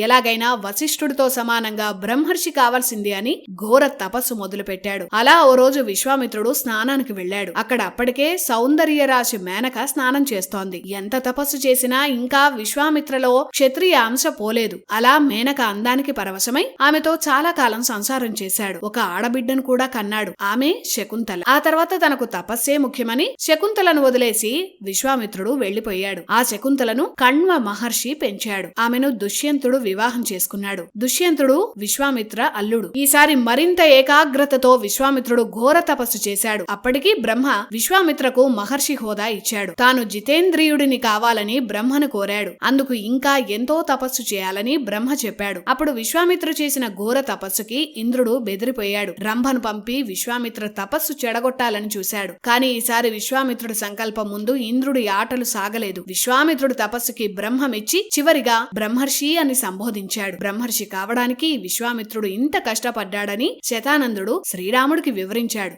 ఎలాగైనా వశిష్ఠుడితో సమానంగా బ్రహ్మర్షి కావాల్సింది అని ఘోర తపస్సు మొదలుపెట్టాడు. అలా ఓ రోజు విశ్వామిత్రుడు స్నానానికి వెళ్ళాడు. అక్కడ అప్పటికే సౌందర్య రాశి మేనక స్నానం చేస్తోంది. ఎంత తపస్సు చేసినా ఇంకా విశ్వామిత్రలో క్షత్రియ అంశ పోలేదు. అలా మేనక అందానికి పరవశమై ఆమెతో చాలా కాలం సంసారం చేశాడు. ఒక ఆడబిడ్డను కూడా కన్నాడు. ఆమె శకుంతల. ఆ తర్వాత తనకు తపస్సే ముఖ్యమని శకుంతలను వదిలేసి విశ్వామిత్రుడు వెళ్ళిపోయాడు ఆ శకుంతలను కణ్వ మహర్షి పెంచాడు. ఆమెను దుష్యంతుడు వివాహం చేసుకున్నాడు. దుష్యంతుడు విశ్వామిత్ర అల్లుడు. ఈసారి మరింత ఏకాగ్రతతో విశ్వామిత్రుడు ఘోర తపస్సు చేశాడు. అప్పటికి బ్రహ్మ విశ్వామిత్రకు మహర్షి హోదా ఇచ్చాడు. తాను జితేంద్రియుడిని కావాలని బ్రహ్మను కోరాడు. అందుకు ఇంకా ఎంతో తపస్సు చేయాలని బ్రహ్మ చెప్పాడు. అప్పుడు విశ్వామిత్ర చేసిన ఘోర తపస్సుకి ఇంద్రుడు బెదిరిపోయాడు. రంభను పంపి విశ్వామిత్ర తపస్సు చెడగొట్టాలని చూశాడు. కానీ ఈసారి విశ్వామిత్రుడి సంకల్పం ముందు ఇంద్రుడి ఆటలు సాగలేదు. విశ్వామిత్రుడి తపస్సుకి బ్రహ్మ మెచ్చి చివరిగా బ్రహ్మర్షి అని సంబోధించాడు. బ్రహ్మర్షి కావడానికి విశ్వామిత్రుడు ఇంత కష్టపడ్డాడని శతానందుడు శ్రీరాముడికి వివరించాడు.